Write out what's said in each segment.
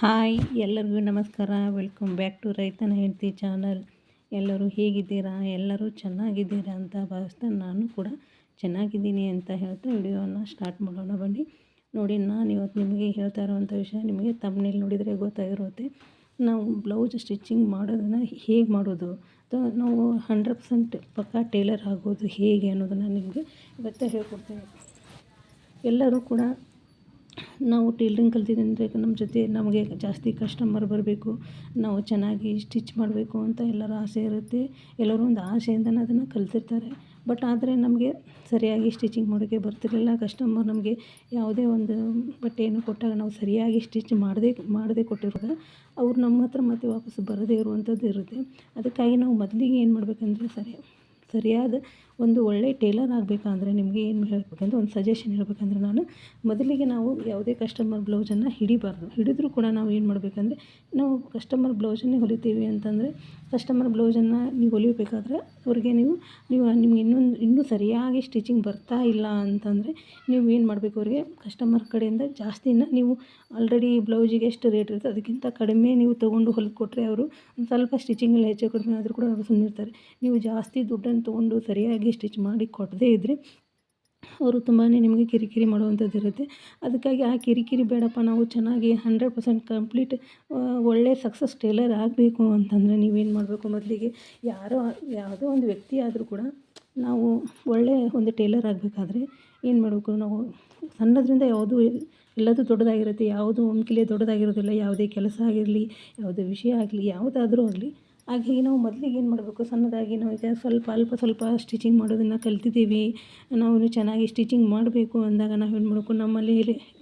Hi, ಎಲ್ಲರಿಗೂ ನಮಸ್ಕಾರ. Welcome back to ರೈತನ ಹೆಂಡತಿ ಚಾನಲ್ ಎಲ್ಲರೂ ಹೇಗಿದ್ದೀರಾ? ಎಲ್ಲರೂ ಚೆನ್ನಾಗಿದ್ದೀರಾ ಅಂತ ಭಾವಿಸ್ತಾ ನಾನು ಕೂಡ ಚೆನ್ನಾಗಿದ್ದೀನಿ ಅಂತ ಹೇಳ್ತಾ ವಿಡಿಯೋವನ್ನು ಸ್ಟಾರ್ಟ್ ಮಾಡೋಣ ಬನ್ನಿ. ನೋಡಿ, ನಾನು ಇವತ್ತು ನಿಮಗೆ ಹೇಳ್ತಾ ಇರುವಂಥ ವಿಷಯ ನಿಮಗೆ ತಮ್ಮನೇಲಿ ನೋಡಿದರೆ ಗೊತ್ತಾಗಿರುತ್ತೆ. ನಾವು ಬ್ಲೌಸ್ ಸ್ಟಿಚಿಂಗ್ ಮಾಡೋದನ್ನು ಹೇಗೆ ಮಾಡೋದು? ಅಥವಾ ನಾವು ಹಂಡ್ರೆಡ್ ಪರ್ಸೆಂಟ್ ಪಕ್ಕಾ ಟೇಲರ್ ಆಗೋದು ಹೇಗೆ ಅನ್ನೋದನ್ನು ನಿಮಗೆ ಇವತ್ತೇ ಹೇಳ್ಕೊಡ್ತೀನಿ. ಎಲ್ಲರೂ ಕೂಡ ನಾವು ಟೇಲ್ರಿಂಗ್ ಕಲ್ತಿದ್ದಂದರೆ ನಮ್ಮ ಜೊತೆ ನಮಗೆ ಜಾಸ್ತಿ ಕಸ್ಟಮರ್ ಬರಬೇಕು, ನಾವು ಚೆನ್ನಾಗಿ ಸ್ಟಿಚ್ ಮಾಡಬೇಕು ಅಂತ ಎಲ್ಲರ ಆಸೆ ಇರುತ್ತೆ. ಎಲ್ಲರೂ ಒಂದು ಆಸೆಯಿಂದನೇ ಅದನ್ನು ಕಲ್ತಿರ್ತಾರೆ. ಬಟ್ ಆದರೆ ನಮಗೆ ಸರಿಯಾಗಿ ಸ್ಟಿಚಿಂಗ್ ಮಾಡೋಕ್ಕೆ ಬರ್ತಿರಲಿಲ್ಲ. ಕಸ್ಟಮರ್ ನಮಗೆ ಯಾವುದೇ ಒಂದು ಬಟ್ಟೆಯನ್ನು ಕೊಟ್ಟಾಗ ನಾವು ಸರಿಯಾಗಿ ಸ್ಟಿಚ್ ಮಾಡದೆ ಮಾಡದೆ ಕೊಟ್ಟಿರುವಾಗ ಅವ್ರು ನಮ್ಮ ಹತ್ರ ಮತ್ತೆ ವಾಪಸ್ ಬರದೇ ಇರುವಂಥದ್ದು ಇರುತ್ತೆ. ಅದಕ್ಕಾಗಿ ನಾವು ಮೊದಲಿಗೆ ಏನು ಮಾಡಬೇಕಂದ್ರೆ ಸರಿ, ಸರಿಯಾದ ಒಂದು ಒಳ್ಳೆಯ ಟೇಲರ್ ಆಗಬೇಕಂದ್ರೆ ನಿಮಗೆ ಏನು ಹೇಳಬೇಕಂದ್ರೆ ಒಂದು ಸಜೆಷನ್ ಹೇಳಬೇಕಂದ್ರೆ ನಾನು ಮೊದಲಿಗೆ ನಾವು ಯಾವುದೇ ಕಸ್ಟಮರ್ ಬ್ಲೌಸನ್ನು ಹಿಡಿಬಾರ್ದು. ಹಿಡಿದ್ರೂ ಕೂಡ ನಾವು ಏನು ಮಾಡಬೇಕಂದ್ರೆ ನಾವು ಕಸ್ಟಮರ್ ಬ್ಲೌಸನ್ನೇ ಹೊಲಿತೀವಿ ಅಂತಂದರೆ ಕಸ್ಟಮರ್ ಬ್ಲೌಸನ್ನು ನೀವು ಹೊಲಿಬೇಕಾದ್ರೆ ಅವ್ರಿಗೆ ನೀವು ನೀವು ನಿಮ್ಗೆ ಇನ್ನೊಂದು, ಇನ್ನೂ ಸರಿಯಾಗಿ ಸ್ಟಿಚಿಂಗ್ ಬರ್ತಾ ಇಲ್ಲ ಅಂತಂದರೆ ನೀವು ಏನು ಮಾಡಬೇಕು ಅವರಿಗೆ ಕಸ್ಟಮರ್ ಕಡೆಯಿಂದ ಜಾಸ್ತಿನ ನೀವು ಆಲ್ರೆಡಿ ಬ್ಲೌಸಿಗೆ ಎಷ್ಟು ರೇಟ್ ಇರುತ್ತೆ ಅದಕ್ಕಿಂತ ಕಡಿಮೆ ನೀವು ತೊಗೊಂಡು ಕೊಟ್ಟರೆ ಅವರು ಒಂದು ಸ್ವಲ್ಪ ಸ್ಟಿಚಿಂಗಲ್ಲಿ ಹೆಚ್ಚು ಕಡಿಮೆ ಆದರೂ ಕೂಡ ಅವರು ಸುಮ್ಮನಿರ್ತಾರೆ ನೀವು ಜಾಸ್ತಿ ದುಡ್ಡನ್ನು ತೊಗೊಂಡು ಸರಿಯಾಗಿ ಸ್ಟಿಚ್ ಮಾಡಿ ಕೊಡದೇ ಇದ್ದರೆ ಅವರು ತುಂಬಾ ನಿಮಗೆ ಕಿರಿಕಿರಿ ಮಾಡುವಂಥದ್ದು ಇರುತ್ತೆ. ಅದಕ್ಕಾಗಿ ಆ ಕಿರಿಕಿರಿ ಬೇಡಪ್ಪ, ನಾವು ಚೆನ್ನಾಗಿ ಹಂಡ್ರೆಡ್ ಪರ್ಸೆಂಟ್ ಕಂಪ್ಲೀಟ್ ಒಳ್ಳೆ ಸಕ್ಸಸ್ ಟೇಲರ್ ಆಗಬೇಕು ಅಂತಂದರೆ ನೀವೇನು ಮಾಡಬೇಕು ಮೊದಲಿಗೆ? ಯಾರೋ, ಯಾವುದೋ ಒಂದು ವ್ಯಕ್ತಿ ಆದರೂ ಕೂಡ ನಾವು ಒಳ್ಳೆಯ ಒಂದು ಟೇಲರ್ ಆಗಬೇಕಾದ್ರೆ ಏನು ಮಾಡಬೇಕು? ನಾವು ಸಣ್ಣದರಿಂದ ಯಾವುದು ಎಲ್ಲದೂ ದೊಡ್ಡದಾಗಿರುತ್ತೆ, ಯಾವುದು ಒಮ್ಕಿಲೆ ದೊಡ್ಡದಾಗಿರೋದಿಲ್ಲ, ಯಾವುದೇ ಕೆಲಸ ಆಗಿರಲಿ, ಯಾವುದೇ ವಿಷಯ ಆಗಲಿ, ಯಾವುದಾದರೂ ಆಗಲಿ ಹಾಗೆ ನಾವು ಮೊದಲಿಗೆ ಏನು ಮಾಡಬೇಕು? ಸಣ್ಣದಾಗಿ ನಾವು ಈಗ ಸ್ವಲ್ಪ ಅಲ್ಪ ಸ್ವಲ್ಪ ಸ್ಟಿಚಿಂಗ್ ಮಾಡೋದನ್ನು ಕಲ್ತಿದ್ದೀವಿ. ನಾವು ಚೆನ್ನಾಗಿ ಸ್ಟಿಚಿಂಗ್ ಮಾಡಬೇಕು ಅಂದಾಗ ನಾವು ಏನು ಮಾಡಬೇಕು ನಮ್ಮಲ್ಲಿ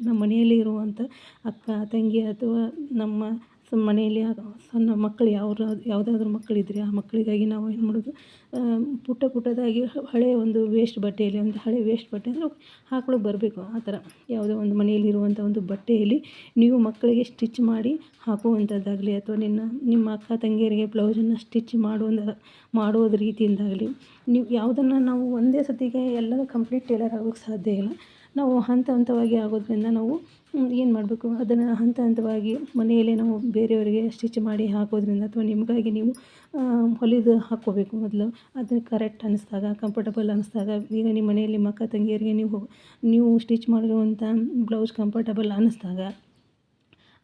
ನಮ್ಮ ಮನೆಯಲ್ಲಿ ಇರುವಂಥ ಅಕ್ಕ, ತಂಗಿ ಅಥವಾ ನಮ್ಮ ಸೊ ಮನೆಯಲ್ಲಿ ಸಣ್ಣ ಮಕ್ಕಳು ಯಾವ ಯಾವುದಾದ್ರೂ ಮಕ್ಕಳಿದ್ರೆ ಆ ಮಕ್ಕಳಿಗಾಗಿ ನಾವು ಏನು ಮಾಡೋದು ಪುಟ್ಟ ಪುಟ್ಟದಾಗಿ ಹಳೆಯ ಒಂದು ವೇಸ್ಟ್ ಬಟ್ಟೆಯಲ್ಲಿ ಒಂದು ಹಳೆ ವೇಸ್ಟ್ ಬಟ್ಟೆ ಅಂದರೆ ಹಾಕ್ಕೊಳ್ಳೋಕೆ ಬರಬೇಕು ಆ ಥರ. ಯಾವುದೋ ಒಂದು ಮನೆಯಲ್ಲಿರುವಂಥ ಒಂದು ಬಟ್ಟೆಯಲ್ಲಿ ನೀವು ಮಕ್ಕಳಿಗೆ ಸ್ಟಿಚ್ ಮಾಡಿ ಹಾಕುವಂಥದ್ದಾಗಲಿ ಅಥವಾ ನಿನ್ನ ನಿಮ್ಮ ಅಕ್ಕ ತಂಗಿಯರಿಗೆ ಬ್ಲೌಸನ್ನು ಸ್ಟಿಚ್ ಮಾಡುವ ಮಾಡುವುದ ರೀತಿಯಿಂದಾಗಲಿ ನೀವು ಯಾವುದನ್ನು ನಾವು ಒಂದೇ ಸತಿಗೆ ಎಲ್ಲ ಕಂಪ್ಲೀಟ್ ಟೇಲರ್ ಆಗೋಕ್ಕೆ ಸಾಧ್ಯ ಇಲ್ಲ. ನಾವು ಹಂತ ಹಂತವಾಗಿ ಆಗೋದ್ರಿಂದ ನಾವು ಏನು ಮಾಡಬೇಕು? ಅದನ್ನು ಹಂತ ಹಂತವಾಗಿ ಮನೆಯಲ್ಲೇ ನಾವು ಬೇರೆಯವರಿಗೆ ಸ್ಟಿಚ್ ಮಾಡಿ ಹಾಕೋದ್ರಿಂದ ಅಥವಾ ನಿಮಗಾಗಿ ನೀವು ಹೊಲಿದು ಹಾಕ್ಕೋಬೇಕು ಮೊದಲು. ಅದನ್ನು ಕರೆಕ್ಟ್ ಅನ್ನಿಸ್ದಾಗ ಕಂಫರ್ಟಬಲ್ ಅನ್ನಿಸ್ದಾಗ ಈಗ ನಿಮ್ಮ ಮನೆಯಲ್ಲಿ ಮಕ್ಕ ತಂಗಿಯರಿಗೆ ನೀವು ನೀವು ಸ್ಟಿಚ್ ಮಾಡಿರುವಂಥ ಬ್ಲೌಸ್ ಕಂಫರ್ಟಬಲ್ ಅನ್ನಿಸ್ದಾಗ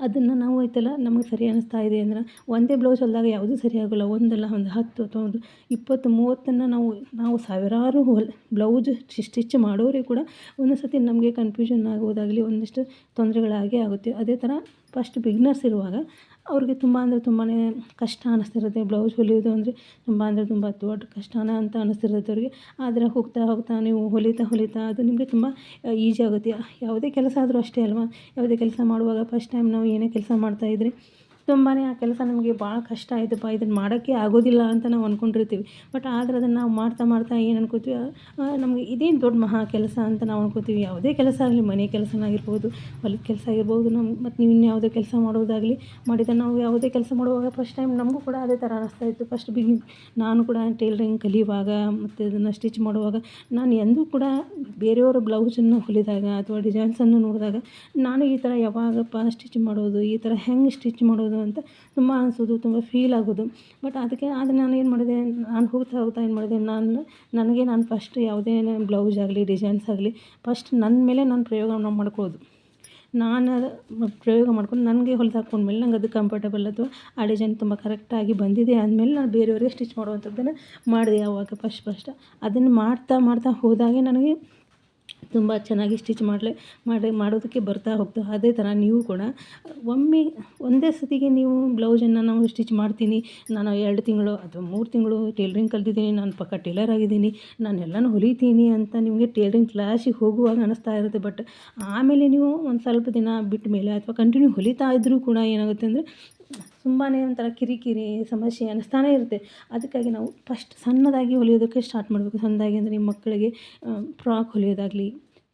ಅದನ್ನು ನಾವು ಐತಲ್ಲ ನಮಗೆ ಸರಿ ಅನ್ನಿಸ್ತಾ ಇದೆ ಅಂದ್ರೆ ಒಂದೇ ಬ್ಲೌಸ್ ಹೊಲಿದಾಗ ಯಾವುದೂ ಸರಿ ಆಗೋಲ್ಲ. ಒಂದಲ್ಲ, ಒಂದು ಹತ್ತು ಅಥವಾ ಒಂದು ಇಪ್ಪತ್ತು, ಮೂವತ್ತನ್ನು ನಾವು ನಾವು ಸಾವಿರಾರು ಹೊಲ್ ಬ್ಲೌಸ್ ಸ್ಟಿಚ್ ಮಾಡೋರಿಗೆ ಕೂಡ ಒಂದೊಂದು ಸತಿ ನಮಗೆ ಕನ್ಫ್ಯೂಷನ್ ಆಗೋದಾಗಲಿ ಒಂದಿಷ್ಟು ತೊಂದರೆಗಳಾಗೇ ಆಗುತ್ತೆ. ಅದೇ ಥರ ಫಸ್ಟ್ ಬಿಗ್ನರ್ಸ್ ಇರುವಾಗ ಅವ್ರಿಗೆ ತುಂಬ ಅಂದರೆ ತುಂಬಾ ಕಷ್ಟ ಅನ್ನಿಸ್ತಿರುತ್ತೆ ಬ್ಲೌಸ್ ಹೊಲಿಯೋದು ಅಂದರೆ ತುಂಬ ಅಂದರೆ ತುಂಬ ದೊಡ್ಡ ಕಷ್ಟನೇ ಅಂತ ಅನ್ನಿಸ್ತಿರುತ್ತೆ ಅವ್ರಿಗೆ. ಆದರೆ ಹೋಗ್ತಾ ಹೋಗ್ತಾ ನೀವು ಹೊಲಿತಾ ಹೊಲಿತಾ ಅದು ನಿಮಗೆ ತುಂಬ ಈಸಿ ಆಗುತ್ತೆ. ಯಾವುದೇ ಕೆಲಸ ಆದರೂ ಅಷ್ಟೇ ಅಲ್ವಾ? ಯಾವುದೇ ಕೆಲಸ ಮಾಡುವಾಗ ಫಸ್ಟ್ ಟೈಮ್ ನಾವು ಏನೇ ಕೆಲಸ ಮಾಡ್ತಾಯಿದ್ರೆ ತುಂಬಾ ಆ ಕೆಲಸ ನಮಗೆ ಭಾಳ ಕಷ್ಟ ಆಯಿತಪ್ಪ ಇದನ್ನು ಮಾಡೋಕ್ಕೆ ಆಗೋದಿಲ್ಲ ಅಂತ ನಾವು ಅಂದ್ಕೊಂಡಿರ್ತೀವಿ ಬಟ್ ಆದರೆ ಅದನ್ನು ನಾವು ಮಾಡ್ತಾ ಮಾಡ್ತಾ ಏನು ಅನ್ಕೋತೀವಿ ನಮಗೆ ಇದೇನು ದೊಡ್ಡ ಮಹಾ ಕೆಲಸ ಅಂತ ನಾವು ಅನ್ಕೋತೀವಿ. ಯಾವುದೇ ಕೆಲಸ ಆಗಲಿ, ಮನೆ ಕೆಲಸನಾಗಿರ್ಬೋದು ಹೊಲದ ಕೆಲಸ ಆಗಿರ್ಬೋದು ನಮ್ಮ ಮತ್ತು ನೀವು ಇನ್ಯಾವುದೇ ಕೆಲಸ ಮಾಡೋದಾಗಲಿ ಮಾಡಿದ ನಾವು ಯಾವುದೇ ಕೆಲಸ ಮಾಡುವಾಗ ಫಸ್ಟ್ ಟೈಮ್ ನಮಗೂ ಕೂಡ ಅದೇ ಥರ ಅನಿಸ್ತಾ ಇತ್ತು. ಫಸ್ಟ್ ಬಿಗಿನಿಂಗ್ ನಾನು ಕೂಡ ಟೇಲರಿಂಗ್ ಕಲಿಯುವಾಗ, ಮತ್ತು ಇದನ್ನು ಸ್ಟಿಚ್ ಮಾಡುವಾಗ, ನಾನು ಎಂದೂ ಕೂಡ ಬೇರೆಯವರ ಬ್ಲೌಸನ್ನು ಹೊಲಿದಾಗ ಅಥವಾ ಡಿಸೈನ್ಸನ್ನು ನೋಡಿದಾಗ, ನಾನು ಈ ಥರ ಯಾವಾಗಪ್ಪ ಸ್ಟಿಚ್ ಮಾಡೋದು, ಈ ಥರ ಹೆಂಗೆ ಸ್ಟಿಚ್ ಮಾಡೋದು ಅಂತ ತುಂಬ ಅನಿಸೋದು, ತುಂಬ ಫೀಲ್ ಆಗೋದು. ಬಟ್ ಅದಕ್ಕೆ, ಆದರೆ ನಾನು ಏನು ಮಾಡಿದೆ, ನಾನು ಹೋಗ್ತಾ ಹೋಗ್ತಾ ಏನು ಮಾಡಿದೆ, ನಾನು, ನನಗೆ ನಾನು ಫಸ್ಟ್ ಯಾವುದೇ ಬ್ಲೌಸ್ ಆಗಲಿ ಡಿಸೈನ್ಸ್ ಆಗಲಿ ಫಸ್ಟ್ ನನ್ನ ಮೇಲೆ ನಾನು ಪ್ರಯೋಗ ಮಾಡ್ಕೊಳ್ಳೋದು. ನಾನು ಪ್ರಯೋಗ ಮಾಡ್ಕೊಂಡು ನನಗೆ ಹೊಲಿದು ಮೇಲೆ ನಂಗೆ ಅದು ಕಂಫರ್ಟಬಲ್ ಅಥವಾ ಆ ಡಿಸೈನ್ ತುಂಬ ಕರೆಕ್ಟಾಗಿ ಬಂದಿದೆ ಅಂದಮೇಲೆ ನಾನು ಬೇರೆಯವ್ರಿಗೆ ಸ್ಟಿಚ್ ಮಾಡುವಂಥದ್ದನ್ನು ಮಾಡಿದೆ ಯಾವಾಗ ಫಸ್ಟ್ ಫಸ್ಟ್ ಅದನ್ನು ಮಾಡ್ತಾ ಮಾಡ್ತಾ ಹೋದಾಗೆ ನನಗೆ ತುಂಬ ಚೆನ್ನಾಗಿ ಸ್ಟಿಚ್ ಮಾಡಲೆ ಮಾಡಿ ಮಾಡೋದಕ್ಕೆ ಬರ್ತಾ ಹೋಗ್ತು. ಅದೇ ಥರ ನೀವು ಕೂಡ, ಒಮ್ಮೆ ಒಂದೇ ಸತಿಗೆ ನೀವು ಬ್ಲೌಸನ್ನು ನಾವು ಸ್ಟಿಚ್ ಮಾಡ್ತೀನಿ, ನಾನು ಎರಡು ತಿಂಗಳು ಅಥವಾ ಮೂರು ತಿಂಗಳು ಟೇಲ್ರಿಂಗ್ ಕಲ್ತಿದ್ದೀನಿ, ನಾನು ಪಕ್ಕ ಟೇಲರ್ ಆಗಿದ್ದೀನಿ ನಾನು ಎಲ್ಲನೂ ಹೊಲಿತೀನಿ ಅಂತ ನಿಮಗೆ ಟೇಲ್ರಿಂಗ್ ಕ್ಲಾಸಿಗೆ ಹೋಗುವಾಗ ಅನ್ನಿಸ್ತಾ ಇರುತ್ತೆ. ಬಟ್ ಆಮೇಲೆ ನೀವು ಒಂದು ಸ್ವಲ್ಪ ದಿನ ಬಿಟ್ಟ ಮೇಲೆ ಅಥವಾ ಕಂಟಿನ್ಯೂ ಹೊಲಿತಾ ಇದ್ದರೂ ಕೂಡ ಏನಾಗುತ್ತೆ ಅಂದರೆ ತುಂಬಾ ಒಂಥರ ಕಿರಿಕಿರಿ ಸಮಸ್ಯೆ ಅನ್ನಿಸ್ತಾನೆ ಇರುತ್ತೆ. ಅದಕ್ಕಾಗಿ ನಾವು ಫಸ್ಟ್ ಸಣ್ಣದಾಗಿ ಹೊಲಿಯೋದಕ್ಕೆ ಸ್ಟಾರ್ಟ್ ಮಾಡಬೇಕು. ಸಣ್ಣದಾಗಿ ಅಂದರೆ ನಿಮ್ಮ ಮಕ್ಕಳಿಗೆ ಫ್ರಾಕ್ ಹೊಲಿಯೋದಾಗಲಿ,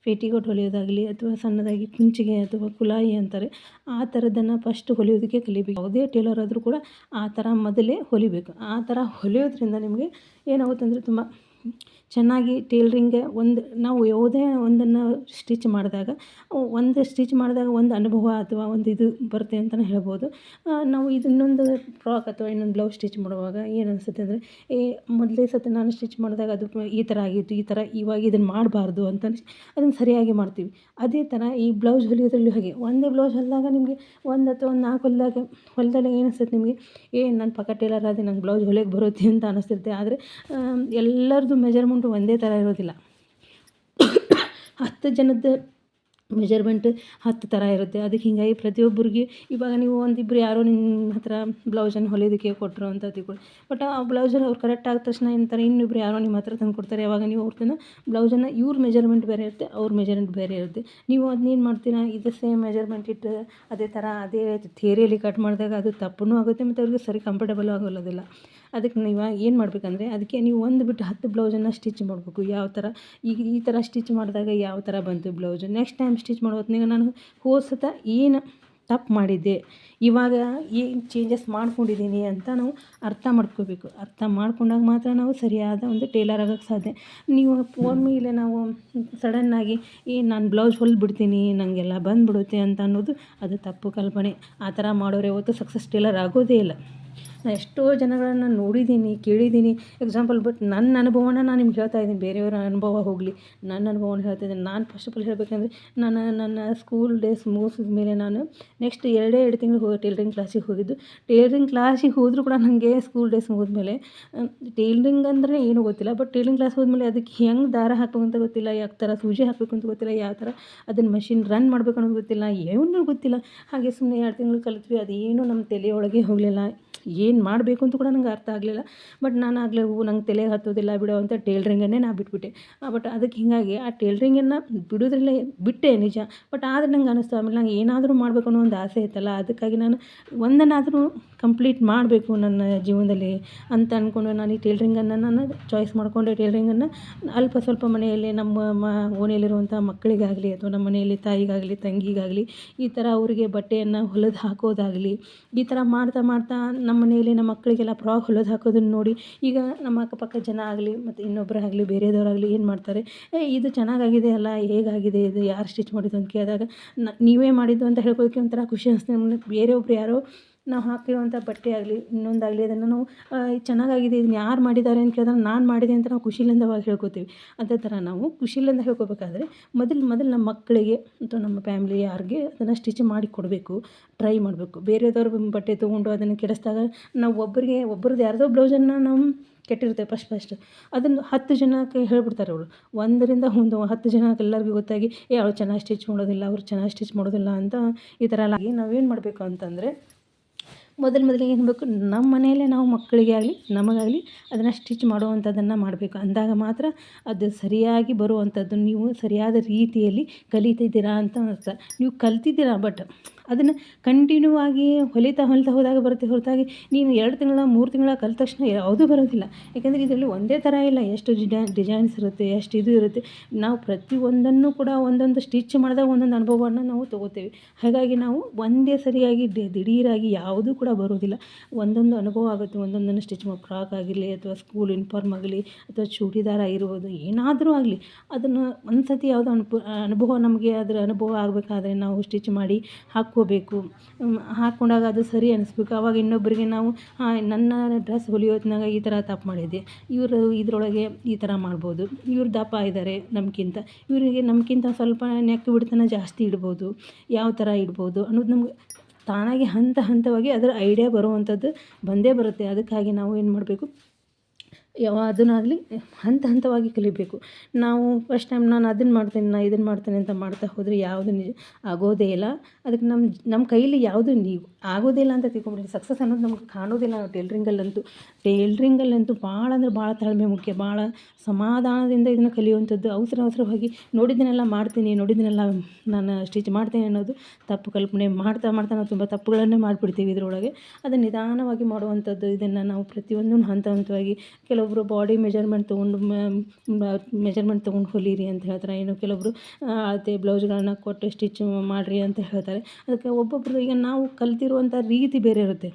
ಪೇಟಿಕೋಟ್ ಹೊಲಿಯೋದಾಗಲಿ ಅಥವಾ ಸಣ್ಣದಾಗಿ ಕುಂಚಿಗೆ ಅಥವಾ ಕುಲಾಯಿ ಅಂತಾರೆ, ಆ ಥರದ್ದನ್ನು ಫಸ್ಟ್ ಹೊಲಿಯೋದಕ್ಕೆ ಕಲಿಬೇಕು. ಯಾವುದೇ ಟೇಲರ್ ಆದರೂ ಕೂಡ ಆ ಥರ ಮೊದಲೇ ಹೊಲಿಬೇಕು. ಆ ಥರ ಹೊಲಿಯೋದ್ರಿಂದ ನಿಮಗೆ ಏನಾಗುತ್ತೆ ಅಂದರೆ ತುಂಬ ಚೆನ್ನಾಗಿ ಟೇಲ್ರಿಂಗ್ ಒಂದು, ನಾವು ಯಾವುದೇ ಒಂದನ್ನು ಸ್ಟಿಚ್ ಮಾಡಿದಾಗ, ಒಂದು ಸ್ಟಿಚ್ ಮಾಡಿದಾಗ ಒಂದು ಅನುಭವ ಅಥವಾ ಒಂದು ಇದು ಬರುತ್ತೆ ಅಂತಲೇ ಹೇಳ್ಬೋದು. ನಾವು ಇದು ಇನ್ನೊಂದು ಫ್ರಾಕ್ ಅಥವಾ ಇನ್ನೊಂದು ಬ್ಲೌಸ್ ಸ್ಟಿಚ್ ಮಾಡುವಾಗ ಏನು ಅನಿಸುತ್ತೆ ಅಂದರೆ, ಏ, ಮೊದಲೇ ಸತಿ ನಾನು ಸ್ಟಿಚ್ ಮಾಡಿದಾಗ ಅದು ಈ ಥರ ಆಗಿತ್ತು, ಈ ಥರ ಇವಾಗ ಇದನ್ನು ಮಾಡಬಾರ್ದು ಅಂತ ಅದನ್ನು ಸರಿಯಾಗಿ ಮಾಡ್ತೀವಿ. ಅದೇ ಥರ ಈ ಬ್ಲೌಸ್ ಹೊಲಿಯೋದ್ರಲ್ಲೂ ಹಾಗೆ, ಒಂದೇ ಬ್ಲೌಸ್ ಹೊಲಿದಾಗ ನಿಮಗೆ ಒಂದು ಅಥವಾ ಒಂದು ನಾಲ್ಕು ಹೊಲಿದಾಗ ಹೊಲಿದಾಗ ಏನು ಅನಿಸುತ್ತೆ ನಿಮಗೆ, ಏ ನಾನು ಪಕ್ಕ ಟೇಲರ್ ಆದರೆ ನಂಗೆ ಬ್ಲೌಸ್ ಹೊಲಿಯೋಕೆ ಬರುತ್ತೆ ಅಂತ ಅನಿಸ್ತಿರುತ್ತೆ. ಆದರೆ ಎಲ್ಲರದ್ದು ಮೆಜರ್ಮೆಂಟು ಒಂದೇ ಥರ ಇರೋದಿಲ್ಲ. ಹತ್ತು ಜನದ ಮೆಜರ್ಮೆಂಟ್ ಹತ್ತು ಥರ ಇರುತ್ತೆ. ಅದಕ್ಕೆ ಹೀಗಾಗಿ ಪ್ರತಿಯೊಬ್ಬರಿಗೆ ಇವಾಗ ನೀವು ಒಂದಿಬ್ಬರು ಯಾರೋ ನಿಮ್ಮ ಹತ್ರ ಬ್ಲೌಸನ್ನು ಹೊಲಿಯೋದಕ್ಕೆ ಕೊಟ್ಟರು ಅಂತ ತಿಳ್ಕೊಳ್ಳಿ ಬಟ್ ಆ ಬ್ಲೌಸನ್ನು ಅವ್ರು ಕರೆಕ್ಟ್ ಆದ ತಕ್ಷಣ ಏನಂತಾರೆ, ಇನ್ನಿಬ್ರು ಯಾರೋ ನಿಮ್ಮ ಹತ್ರ ತಂದು ಕೊಡ್ತಾರೆ. ಯಾವಾಗ ನೀವು ಅವ್ರನ್ನ ಬ್ಲೌಸನ್ನು ಇವ್ರ ಮೆಜರ್ಮೆಂಟ್ ಬೇರೆ ಇರುತ್ತೆ, ಅವ್ರ ಮೆಜರ್ಮೆಂಟ್ ಬೇರೆ ಇರುತ್ತೆ. ನೀವು ಅದನ್ನೇನು ಮಾಡ್ತೀರಾ, ಇದು ಸೇಮ್ ಮೆಜರ್ಮೆಂಟ್ ಇಟ್ಟು ಅದೇ ಥರ ಅದೇ ಥೇರಿಯಲ್ಲಿ ಕಟ್ ಮಾಡಿದಾಗ ಅದು ತಪ್ಪೂ ಆಗುತ್ತೆ ಮತ್ತು ಅವ್ರಿಗೆ ಸರಿ ಕಂಫರ್ಟಬಲ್ ಆಗೋಲ್ಲದಿಲ್ಲ ಅದಕ್ಕೆ ನೀವು ಏನು ಮಾಡಬೇಕಂದ್ರೆ, ಅದಕ್ಕೆ ನೀವು ಒಂದು ಬಿಟ್ಟು ಹತ್ತು ಬ್ಲೌಸನ್ನು ಸ್ಟಿಚ್ ಮಾಡಬೇಕು. ಯಾವ ಥರ ಈಗ ಈ ಥರ ಸ್ಟಿಚ್ ಮಾಡಿದಾಗ ಯಾವ ಥರ ಬಂತು ಬ್ಲೌಸು ನೆಕ್ಸ್ಟ್ ಟೈಮ್ ಸ್ಟಿಚ್ ಮಾಡೋ ಹೊತ್ತಿನಾಗ ನಾನು ಹೋಸತ ಏನು ತಪ್ಪು ಮಾಡಿದ್ದೆ? ಇವಾಗ ಏನು ಚೇಂಜಸ್ ಮಾಡ್ಕೊಂಡಿದ್ದೀನಿ ಅಂತ ನಾವು ಅರ್ಥ ಮಾಡ್ಕೋಬೇಕು. ಅರ್ಥ ಮಾಡ್ಕೊಂಡಾಗ ಮಾತ್ರ ನಾವು ಸರಿಯಾದ ಒಂದು ಟೇಲರ್ ಆಗೋಕ್ಕೆ ಸಾಧ್ಯ. ನೀವು ಫೋನ್ ಮೇಲೆ ನಾವು ಸಡನ್ನಾಗಿ ಏ, ನಾನು ಬ್ಲೌಸ್ ಹೊಲ್ಬಿಡ್ತೀನಿ ನನಗೆಲ್ಲ ಬಂದುಬಿಡುತ್ತೆ ಅಂತ ಅನ್ನೋದು ಅದು ತಪ್ಪು ಕಲ್ಪನೆ. ಆ ಥರ ಮಾಡೋರು ಯಾವತ್ತೂ ಸಕ್ಸಸ್ ಟೇಲರ್ ಆಗೋದೇ ಇಲ್ಲ. ಎಷ್ಟೋ ಜನಗಳನ್ನು ನೋಡಿದ್ದೀನಿ, ಕೇಳಿದ್ದೀನಿ. ಎಕ್ಸಾಂಪಲ್ ಬಟ್ ನನ್ನ ಅನುಭವನ ನಾನು ನಿಮ್ಗೆ ಹೇಳ್ತಾ ಇದ್ದೀನಿ. ಬೇರೆಯವರ ಅನುಭವ ಹೋಗಲಿ. ನನ್ನ ಅನುಭವನ ಹೇಳ್ತಾ ಇದ್ದೀನಿ. ನಾನು ಫಸ್ಟ್ ಆಫ್ ಆಲ್ ಹೇಳಬೇಕಂದ್ರೆ ನಾನು ನನ್ನ ಸ್ಕೂಲ್ ಡೇಸ್ ಮುಗಿಸಿದ ಮೇಲೆ ನಾನು ನೆಕ್ಸ್ಟ್ ಎರಡೇ ಎರಡು ತಿಂಗಳು ಹೋಗಿ ಟೇಲ್ರಿಂಗ್ ಕ್ಲಾಸಿಗೆ ಹೋಗಿದ್ದು. ಟೇಲರಿಂಗ್ ಕ್ಲಾಸಿಗೆ ಹೋದರೂ ಕೂಡ ನನಗೆ ಸ್ಕೂಲ್ ಡೇಸ್ ಮುಗಿದ್ಮೇಲೆ ಟೇಲರಿಂಗ್ ಅಂದರೆ ಏನೂ ಗೊತ್ತಿಲ್ಲ ಬಟ್ ಟೇಲ್ರಿಂಗ್ ಕ್ಲಾಸ್ ಹೋದ್ಮೇಲೆ ಅದಕ್ಕೆ ಹೆಂಗೆ ದಾರ ಹಾಕಬೇಕು ಅಂತ ಗೊತ್ತಿಲ್ಲ ಯಾವ ಥರ ಸೂಜಿ ಹಾಕಬೇಕು ಅಂತ ಗೊತ್ತಿಲ್ಲ, ಯಾವ ಥರ ಅದನ್ನು ಮಷಿನ್ ರನ್ ಮಾಡಬೇಕು ಅನ್ನೋದು ಗೊತ್ತಿಲ್ಲ, ಏನೂ ಗೊತ್ತಿಲ್ಲ. ಹಾಗೆ ಸುಮ್ಮನೆ ಎರಡು ತಿಂಗಳು ಕಲಿತ್ವಿ, ಅದೇನು ನಮ್ಮ ತಲೆಯೊಳಗೆ ಹೋಗಲಿಲ್ಲ. ಏನು ಮಾಡಬೇಕು ಅಂತ ಕೂಡ ನಂಗೆ ಅರ್ಥ ಆಗಲಿಲ್ಲ. ಬಟ್ ನಾನು ಆಗಲೇ ಹೂ ನಂಗೆ ತಲೆಗೆ ಹತ್ತೋದಿಲ್ಲ ಬಿಡೋ ಅಂತ ಟೇಲ್ರಿಂಗನ್ನೇ ನಾ ಬಿಟ್ಬಿಟ್ಟೆ. ಬಟ್ ಅದಕ್ಕೆ ಹೀಗಾಗಿ ಆ ಟೇಲ್ರಿಂಗನ್ನು ಬಿಡೋದ್ರಲ್ಲೇ ಬಿಟ್ಟೆ ನಿಜ. ಬಟ್ ಆದರೆ ನಂಗೆ ಅನ್ನಿಸ್ತು ಆಮೇಲೆ ನಂಗೆ ಏನಾದರೂ ಮಾಡಬೇಕು ಅನ್ನೋ ಒಂದು ಆಸೆ ಇತ್ತಲ್ಲ, ಅದಕ್ಕಾಗಿ ನಾನು ಒಂದನ್ನಾದರೂ ಕಂಪ್ಲೀಟ್ ಮಾಡಬೇಕು ನನ್ನ ಜೀವನದಲ್ಲಿ ಅಂತ ಅಂದ್ಕೊಂಡು ನಾನು ಈ ಟೇಲ್ರಿಂಗನ್ನು ನಾನು ಚಾಯ್ಸ್ ಮಾಡಿಕೊಂಡೆ. ಟೇಲ್ರಿಂಗನ್ನು ಅಲ್ಪ ಸ್ವಲ್ಪ ಮನೆಯಲ್ಲಿ ನಮ್ಮ ಮ ಓಣಿಯಲ್ಲಿರುವಂಥ ಮಕ್ಕಳಿಗಾಗಲಿ ಅಥವಾ ನಮ್ಮ ಮನೆಯಲ್ಲಿ ತಾಯಿಗಾಗಲಿ, ತಂಗಿಗಾಗಲಿ ಈ ಥರ ಅವರಿಗೆ ಬಟ್ಟೆಯನ್ನು ಹೊಲಿದು ಹಾಕೋದಾಗಲಿ ಈ ಥರ ಮಾಡ್ತಾ ಮಾಡ್ತಾ ನಮ್ಮ ಮನೆಯಲ್ಲಿ ನಮ್ಮ ಮಕ್ಕಳಿಗೆಲ್ಲ ಫ್ರಾಕ್ ಹೊಲಿದು ಹಾಕೋದನ್ನು ನೋಡಿ ಈಗ ನಮ್ಮ ಅಕ್ಕಪಕ್ಕ ಜನ ಆಗಲಿ ಮತ್ತು ಇನ್ನೊಬ್ಬರಾಗಲಿ ಬೇರೆಯವರಾಗಲಿ ಏನು ಮಾಡ್ತಾರೆ? ಏ, ಇದು ಚೆನ್ನಾಗಾಗಿದೆ ಅಲ್ಲ, ಹೇಗಾಗಿದೆ? ಇದು ಯಾರು ಸ್ಟಿಚ್ ಮಾಡಿದ್ದು ಅಂತ ಕೇಳಿದಾಗ ನೀವೇ ಮಾಡಿದ್ದು ಅಂತ ಹೇಳ್ಕೊಳ್ಳೋಕ್ಕೆ ಒಂಥರ ಖುಷಿ ಅನಿಸ್ತದೆ ಬೇರೆ ಬೇರೆಯೊಬ್ರು ಯಾರೋ ನಾವು ಹಾಕಿರುವಂಥ ಬಟ್ಟೆ ಆಗಲಿ, ಇನ್ನೊಂದಾಗಲಿ ಅದನ್ನು ನಾವು ಚೆನ್ನಾಗಾಗಿದೆ, ಇದನ್ನು ಯಾರು ಮಾಡಿದ್ದಾರೆ ಅಂತ ಕೇಳಿದಾಗ ನಾನು ಮಾಡಿದೆ ಅಂತ ನಾವು ಖುಷಿಲಿಂದವಾಗಿ ಹೇಳ್ಕೊತೀವಿ. ಅದೇ ಥರ ನಾವು ಖುಷಿಲಿಂದ ಹೇಳ್ಕೊಬೇಕಾದ್ರೆ ಮೊದಲು ಮೊದಲು ನಮ್ಮ ಮಕ್ಕಳಿಗೆ ಅಥವಾ ನಮ್ಮ ಫ್ಯಾಮಿಲಿ ಯಾರಿಗೆ ಅದನ್ನು ಸ್ಟಿಚ್ ಮಾಡಿ ಕೊಡಬೇಕು ಟ್ರೈ ಮಾಡಬೇಕು. ಬೇರೆದವ್ರ ಬಟ್ಟೆ ತೊಗೊಂಡು ಅದನ್ನು ಕೆಡಿಸ್ದಾಗ ನಾವು ಒಬ್ಬರಿಗೆ, ಒಬ್ರದ್ದು ಯಾರದೋ ಬ್ಲೌಸನ್ನು ನಾವು ಕೆಟ್ಟಿರುತ್ತೆ ಫಸ್ಟ್ ಫಸ್ಟ್ ಅದನ್ನು ಹತ್ತು ಜನಕ್ಕೆ ಹೇಳ್ಬಿಡ್ತಾರೆ ಅವರು. ಒಂದರಿಂದ ಒಂದು, ಹತ್ತು ಜನಕ್ಕೆ ಎಲ್ಲರಿಗೂ ಗೊತ್ತಾಗಿ, ಏ, ಅವ್ರು ಚೆನ್ನಾಗಿ ಸ್ಟಿಚ್ ಮಾಡೋದಿಲ್ಲ, ಅವ್ರು ಚೆನ್ನಾಗಿ ಸ್ಟಿಚ್ ಮಾಡೋದಿಲ್ಲ ಅಂತ ಈ ಥರ ಎಲ್ಲ. ನಾವೇನು ಮಾಡಬೇಕು ಅಂತಂದರೆ ಮೊದಲು ಮೊದಲಿಗೆ ಏನು ಬೇಕು ನಮ್ಮ ಮನೆಯಲ್ಲೇ ನಾವು ಮಕ್ಕಳಿಗೆ ಆಗಲಿ ನಮಗಾಗಲಿ ಅದನ್ನು ಸ್ಟಿಚ್ ಮಾಡುವಂಥದ್ದನ್ನು ಮಾಡಬೇಕು. ಅಂದಾಗ ಮಾತ್ರ ಅದು ಸರಿಯಾಗಿ ಬರುವಂಥದ್ದು. ನೀವು ಸರಿಯಾದ ರೀತಿಯಲ್ಲಿ ಕಲಿತಿದ್ದೀರಾ ಅಂತ ಅರ್ಥ. ನೀವು ಕಲ್ತಿದ್ದೀರಾ, ಬಟ್ ಅದನ್ನು ಕಂಟಿನ್ಯೂ ಆಗಿ ಹೊಲಿತಾ ಹೊಲಿತಾ ಹೋದಾಗ ಬರುತ್ತೆ. ಹೊರತಾಗಿ ನೀನು ಎರಡು ತಿಂಗಳ, ಮೂರು ತಿಂಗಳ ಕಲ್ತ ತಕ್ಷಣ ಯಾವುದೂ ಬರೋದಿಲ್ಲ. ಯಾಕೆಂದರೆ ಇದರಲ್ಲಿ ಒಂದೇ ಥರ ಇಲ್ಲ. ಎಷ್ಟು ಡಿಸೈನ್ಸ್ ಇರುತ್ತೆ, ಎಷ್ಟು ಇದು ಇರುತ್ತೆ. ನಾವು ಪ್ರತಿಯೊಂದನ್ನು ಕೂಡ ಒಂದೊಂದು ಸ್ಟಿಚ್ ಮಾಡಿದಾಗ ಒಂದೊಂದು ಅನುಭವವನ್ನು ನಾವು ತೊಗೋತೇವೆ. ಹಾಗಾಗಿ ನಾವು ಒಂದೇ ಸರಿಯಾಗಿ ದಿಢೀರಾಗಿ ಯಾವುದೂ ಕೂಡ ಬರೋದಿಲ್ಲ ಒಂದೊಂದು ಅನುಭವ ಆಗುತ್ತೆ, ಒಂದೊಂದನ್ನು ಸ್ಟಿಚ್ ಮಾಡಿ ಫ್ರಾಕ್ ಆಗಿರಲಿ ಅಥವಾ ಸ್ಕೂಲ್ ಯೂನಿಫಾರ್ಮ್ ಆಗಲಿ ಅಥವಾ ಚೂಡಿದಾರ ಆಗಿರ್ಬೋದು, ಏನಾದರೂ ಆಗಲಿ, ಅದನ್ನು ಒಂದು ಸತಿ ಯಾವುದೋ ಅನುಭವ ಅನುಭವ ನಮಗೆ ಅದರ ಅನುಭವ ಆಗಬೇಕಾದ್ರೆ ನಾವು ಸ್ಟಿಚ್ ಮಾಡಿ ಹಾಕಿ ಹಾಕ್ಕೋಬೇಕು ಹಾಕ್ಕೊಂಡಾಗ ಅದು ಸರಿ ಅನಿಸ್ಬೇಕು. ಆವಾಗ ಇನ್ನೊಬ್ಬರಿಗೆ ನಾವು ನನ್ನ ಡ್ರೆಸ್ ಹೊಲಿಯೋತ್ನಾಗ ಈ ಥರ ತಪ್ಪು ಮಾಡಿದ್ದೆ ಇವರು ಇದರೊಳಗೆ ಈ ಥರ ಮಾಡ್ಬೋದು. ಇವ್ರು ದಪ್ಪ ಇದ್ದಾರೆ ನಮ್ಗಿಂತ ಇವರಿಗೆ ನಮ್ಗಿಂತ ಸ್ವಲ್ಪ ನೆಕ್ ಬಿಡ್ತನ ಜಾಸ್ತಿ ಇಡ್ಬೋದು. ಯಾವ ಥರ ಇಡ್ಬೋದು ಅನ್ನೋದು ನಮ್ಗೆ ತಾನಾಗಿ ಹಂತ ಹಂತವಾಗಿ ಅದರ ಐಡಿಯಾ ಬರುವಂಥದ್ದು ಬಂದೇ ಬರುತ್ತೆ. ಅದಕ್ಕಾಗಿ ನಾವು ಏನು ಮಾಡಬೇಕು ಯಾವುದನ್ನಾಗಲಿ ಹಂತ ಹಂತವಾಗಿ ಕಲಿಬೇಕು. ನಾವು ಫಸ್ಟ್ ಟೈಮ್ ನಾನು ಅದನ್ನು ಮಾಡ್ತೇನೆ ನಾನು ಇದನ್ನು ಮಾಡ್ತೇನೆ ಅಂತ ಮಾಡ್ತಾ ಹೋದರೆ ಯಾವುದು ನಿಜ ಆಗೋದೇ ಇಲ್ಲ. ಅದಕ್ಕೆ ನಮ್ಮ ನಮ್ಮ ಕೈಯಲ್ಲಿ ಯಾವುದು ನೀವು ಆಗೋದೇ ಇಲ್ಲ ಅಂತ ತಿಳ್ಕೊಂಬಿಡಿ ಸಕ್ಸಸ್ ಅನ್ನೋದು ನಮ್ಗೆ ಕಾಣೋದಿಲ್ಲ. ನಾವು ಟೇಲ್ರಿಂಗಲ್ಲಂತೂ ಟೇಲ್ರಿಂಗಲ್ಲಂತೂ ಭಾಳ ಅಂದರೆ ಭಾಳ ತಾಳ್ಮೆ ಮುಖ್ಯ. ಭಾಳ ಸಮಾಧಾನದಿಂದ ಇದನ್ನು ಕಲಿಯುವಂಥದ್ದು ಅವಸರ ಅವಸರವಾಗಿ ನೋಡಿದ್ದನ್ನೆಲ್ಲ ಮಾಡ್ತೀನಿ, ನೋಡಿದ್ದನ್ನೆಲ್ಲ ನಾನು ಸ್ಟಿಚ್ ಮಾಡ್ತೇನೆ ಅನ್ನೋದು ತಪ್ಪು ಕಲ್ಪನೆ. ಮಾಡ್ತಾ ಮಾಡ್ತಾ ನಾವು ತುಂಬ ತಪ್ಪುಗಳನ್ನೇ ಮಾಡಿಬಿಡ್ತೀವಿ ಇದರೊಳಗೆ. ಅದನ್ನು ನಿಧಾನವಾಗಿ ಮಾಡುವಂಥದ್ದು ಇದನ್ನು ನಾವು ಪ್ರತಿಯೊಂದನ್ನು ಹಂತ ಹಂತವಾಗಿ ಕೆಲವೊಬ್ಬರು ಬಾಡಿ ಮೆಜರ್ಮೆಂಟ್ ತೊಗೊಂಡು ಮೆಜರ್ಮೆಂಟ್ ತೊಗೊಂಡು ಹೊಲೀರಿ ಅಂತ ಹೇಳ್ತಾರೆ. ಇನ್ನು ಕೆಲವೊಬ್ಬರು ಅಳತೆ ಬ್ಲೌಸ್ಗಳನ್ನ ಕೊಟ್ಟು ಸ್ಟಿಚ್ ಮಾಡಿರಿ ಅಂತ ಹೇಳ್ತಾರೆ. ಅದಕ್ಕೆ ಒಬ್ಬೊಬ್ಬರು ಈಗ ನಾವು ಕಲ್ತಿರುವಂಥ ರೀತಿ ಬೇರೆ ಇರುತ್ತೆ.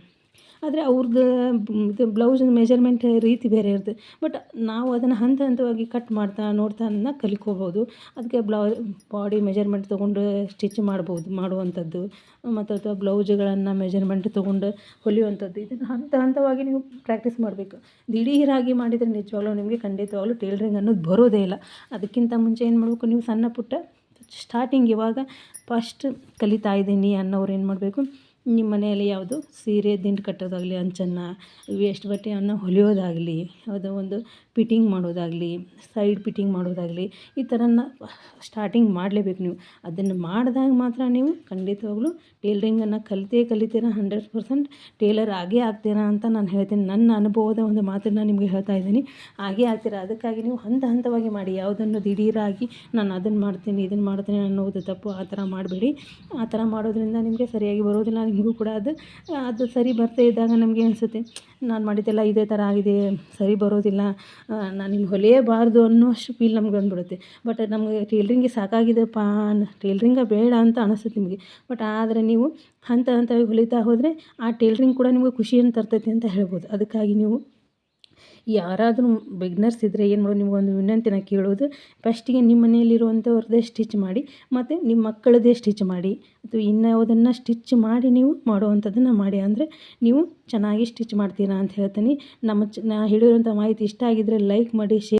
ಆದರೆ ಅವ್ರದ್ದು ಇದು ಬ್ಲೌಸ್ ಮೆಜರ್ಮೆಂಟ್ ರೀತಿ ಬೇರೆ ಇರ್ತದೆ ಬಟ್ ನಾವು ಅದನ್ನು ಹಂತ ಹಂತವಾಗಿ ಕಟ್ ಮಾಡ್ತಾ, ನೋಡ್ತಾ ಅದನ್ನು ಕಲಿತ್ಕೋಬೋದು ಅದಕ್ಕೆ ಬ್ಲೌ ಬಾಡಿ ಮೆಜರ್ಮೆಂಟ್ ತೊಗೊಂಡು ಸ್ಟಿಚ್ ಮಾಡ್ಬೋದು ಮಾಡುವಂಥದ್ದು. ಮತ್ತು ಅಥವಾ ಬ್ಲೌಸ್ಗಳನ್ನು ಮೆಜರ್ಮೆಂಟ್ ತೊಗೊಂಡು ಹೊಲಿಯುವಂಥದ್ದು. ಇದನ್ನು ಹಂತ ಹಂತವಾಗಿ ನೀವು ಪ್ರಾಕ್ಟೀಸ್ ಮಾಡಬೇಕು. ದಿಢೀರಾಗಿ ಮಾಡಿದರೆ ನಿಜವಾಗ್ಲೂ ನಿಮಗೆ ಖಂಡಿತವಾಗ್ಲೂ ಟೇಲ್ರಿಂಗ್ ಅನ್ನೋದು ಬರೋದೇ ಇಲ್ಲ. ಅದಕ್ಕಿಂತ ಮುಂಚೆ ಏನು ಮಾಡಬೇಕು? ನೀವು ಸಣ್ಣ ಪುಟ್ಟ ಸ್ಟಾರ್ಟಿಂಗ್ ಇವಾಗ ಫಸ್ಟ್ ಕಲಿತಾ ಇದ್ದೀನಿ ಅನ್ನೋರು ಏನು ಮಾಡಬೇಕು? ನಿಮ್ಮ ಮನೆಯಲ್ಲಿ ಯಾವುದು? ಸೀರೆ, ದಿಂಡು ಕಟ್ಟೋದಾಗಲಿ, ಅಂಚನ್ನು ವೇಸ್ಟ್ ಬಟ್ಟೆಯನ್ನು ಹೊಲಿಯೋದಾಗಲಿ, ಯಾವುದೋ ಒಂದು ಫಿಟ್ಟಿಂಗ್ ಮಾಡೋದಾಗಲಿ, ಸೈಡ್ ಫಿಟ್ಟಿಂಗ್ ಮಾಡೋದಾಗಲಿ, ಈ ಥರನ ಸ್ಟಾರ್ಟಿಂಗ್ ಮಾಡಲೇಬೇಕು ನೀವು. ಅದನ್ನು ಮಾಡಿದಾಗ ಮಾತ್ರ ನೀವು ಖಂಡಿತವಾಗ್ಲೂ ಟೇಲರಿಂಗನ್ನು ಕಲಿತೇ ಕಲಿತೀರ, ಹಂಡ್ರೆಡ್ ಪರ್ಸೆಂಟ್ ಟೇಲರ್ ಆಗೇ ಆಗ್ತೀರಾ ಅಂತ ನಾನು ಹೇಳ್ತೀನಿ. ನನ್ನ ಅನುಭವದ ಒಂದು ಮಾತನ್ನು ನಿಮಗೆ ಹೇಳ್ತಾ ಇದ್ದೀನಿ. ಆಗೇ ಆಗ್ತೀರಾ. ಅದಕ್ಕಾಗಿ ನೀವು ಹಂತ ಹಂತವಾಗಿ ಮಾಡಿ. ಯಾವುದನ್ನು ದಿಢೀರಾಗಿ ನಾನು ಅದನ್ನು ಮಾಡ್ತೀನಿ, ಇದನ್ನು ಮಾಡ್ತೀನಿ ಅನ್ನೋದು ತಪ್ಪು, ಆ ಥರ ಮಾಡಬೇಡಿ. ಆ ಥರ ಮಾಡೋದ್ರಿಂದ ನಿಮಗೆ ಸರಿಯಾಗಿ ಬರೋದಿಲ್ಲ. ನಿಮಗೂ ಕೂಡ ಅದು ಅದು ಸರಿ ಬರ್ತಾ ಇದ್ದಾಗ ನಮಗೆ ಅನಿಸುತ್ತೆ, ನಾನು ಮಾಡಿದ್ದೆಲ್ಲ ಇದೇ ಥರ ಆಗಿದೆ, ಸರಿ ಬರೋದಿಲ್ಲ ನಾನು ಇನ್ನು ಹೊಲಿಯಬಾರ್ದು ಅನ್ನುವಷ್ಟು ಫೀಲ್ ನಮ್ಗೆ ಬಂದ್ಬಿಡುತ್ತೆ. ಬಟ್ ನಮಗೆ ಟೇಲ್ರಿಂಗೆ ಸಾಕಾಗಿದೆಪ್ಪ ಟೇಲ್ರಿಂಗೇ ಬೇಡ ಅಂತ ಅನಿಸುತ್ತೆ ನಿಮಗೆ. ಬಟ್ ಆದರೆ ನೀವು ಹಂತ ಹಂತವಾಗಿ ಹೊಲಿತಾ ಹೋದರೆ ಆ ಟೇಲ್ರಿಂಗ್ ಕೂಡ ನಿಮಗೆ ಖುಷಿಯನ್ನು ತರ್ತೈತಿ ಅಂತ ಹೇಳ್ಬೋದು. ಅದಕ್ಕಾಗಿ ನೀವು ಯಾರಾದರೂ ಬಿಗ್ನರ್ಸ್ ಇದ್ದರೆ ಏನು ಮಾಡೋದು? ನಿಮಗೊಂದು ವಿನಂತಿನ ಕೇಳೋದು ಫಸ್ಟಿಗೆ ನಿಮ್ಮ ಮನೆಯಲ್ಲಿರುವಂಥವ್ರದ್ದೇ ಸ್ಟಿಚ್ ಮಾಡಿ, ಮತ್ತು ನಿಮ್ಮ ಮಕ್ಕಳದ್ದೇ ಸ್ಟಿಚ್ ಮಾಡಿ, ಅಥವಾ ಇನ್ನಾವುದನ್ನು ಸ್ಟಿಚ್ ಮಾಡಿ ನೀವು ಮಾಡುವಂಥದ್ದನ್ನು ಮಾಡಿ. ಅಂದರೆ ನೀವು ಚೆನ್ನಾಗಿ ಸ್ಟಿಚ್ ಮಾಡ್ತೀರಾ ಅಂತ ಹೇಳ್ತೀನಿ. ನಮ್ಮ ಚ ನಾ ಹೇಳಿರುವಂಥ ಮಾಹಿತಿ ಇಷ್ಟ ಆಗಿದ್ದರೆ ಲೈಕ್ ಮಾಡಿ ಶೇರ್